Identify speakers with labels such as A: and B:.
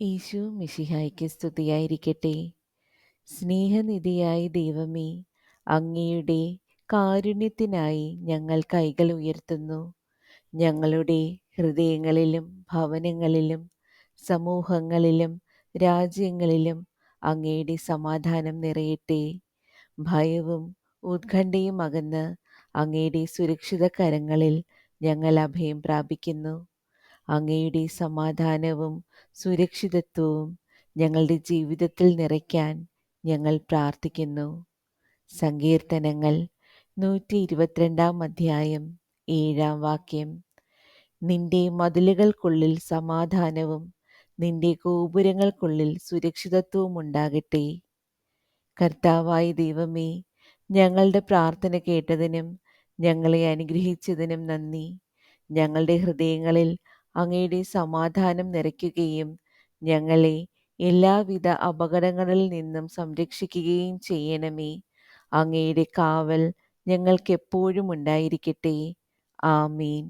A: ഈശോ മിശിഹായ്ക്ക് സ്തുതിയായിരിക്കട്ടെ. സ്നേഹനിധിയായ ദൈവമേ അങ്ങയുടെ കാരുണ്യത്തിനായി ഞങ്ങൾ കൈകൾ ഉയർത്തുന്നു. ഞങ്ങളുടെ ഹൃദയങ്ങളിലും ഭവനങ്ങളിലും സമൂഹങ്ങളിലും രാജ്യങ്ങളിലും അങ്ങയുടെ സമാധാനം നിറയട്ടെ. ഭയവും ഉത്കണ്ഠയും അകന്ന് അങ്ങയുടെ സുരക്ഷിത കരങ്ങളിൽ ഞങ്ങൾ അഭയം പ്രാപിക്കുന്നു. അങ്ങയുടെ സമാധാനവും സുരക്ഷിതത്വവും ഞങ്ങളുടെ ജീവിതത്തിൽ നിറയ്ക്കാൻ ഞങ്ങൾ പ്രാർത്ഥിക്കുന്നു. സങ്കീർത്തനങ്ങൾ നൂറ്റി ഇരുപത്തിരണ്ടാം അധ്യായം ഏഴാം വാക്യം. നിന്റെ മതിലുകൾക്കുള്ളിൽ സമാധാനവും നിന്റെ ഗോപുരങ്ങൾക്കുള്ളിൽ സുരക്ഷിതത്വവും ഉണ്ടാകട്ടെ. കർത്താവായ ദൈവമേ ഞങ്ങളുടെ പ്രാർത്ഥന കേട്ടതിനും ഞങ്ങളെ അനുഗ്രഹിച്ചതിനും നന്ദി. ഞങ്ങളുടെ ഹൃദയങ്ങളിൽ അങ്ങയുടെ സമാധാനം നിറയ്ക്കുകയും ഞങ്ങളെ എല്ലാവിധ അപകടങ്ങളിൽ നിന്നും സംരക്ഷിക്കുകയും ചെയ്യണമേ. അങ്ങയുടെ കാവൽ ഞങ്ങൾക്കെപ്പോഴും ഉണ്ടായിരിക്കട്ടെ. ആമീൻ.